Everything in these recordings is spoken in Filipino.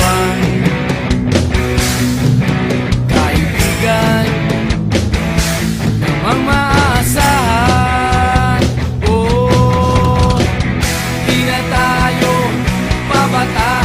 buwan Kaibigan Namang maaasahan Oh Di tayo babata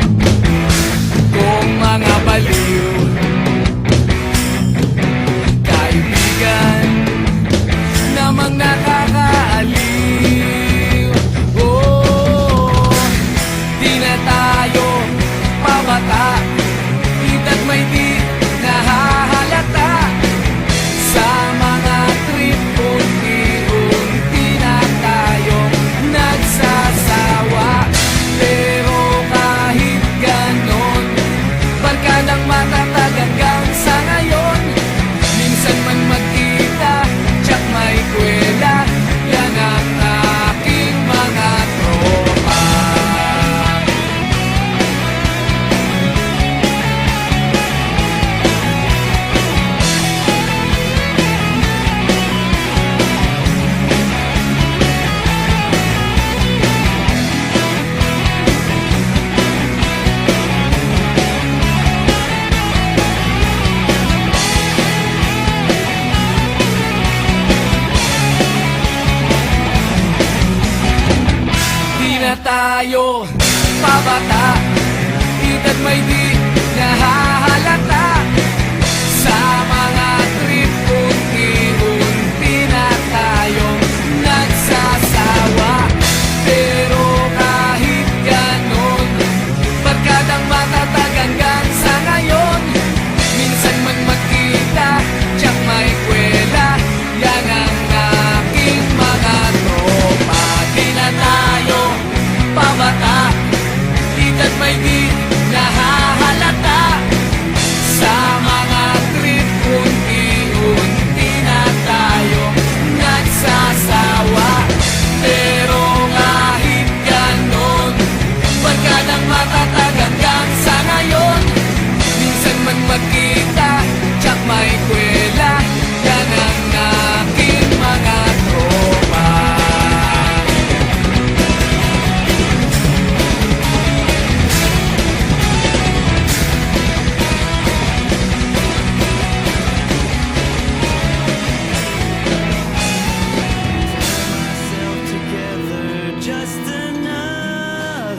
Kung mga baliw. Kaibigan Namang nakakaaliw tayo. Pabata Edad may di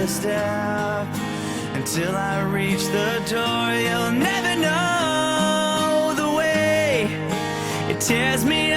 another step until I reach the door. You'll never know the way it tears me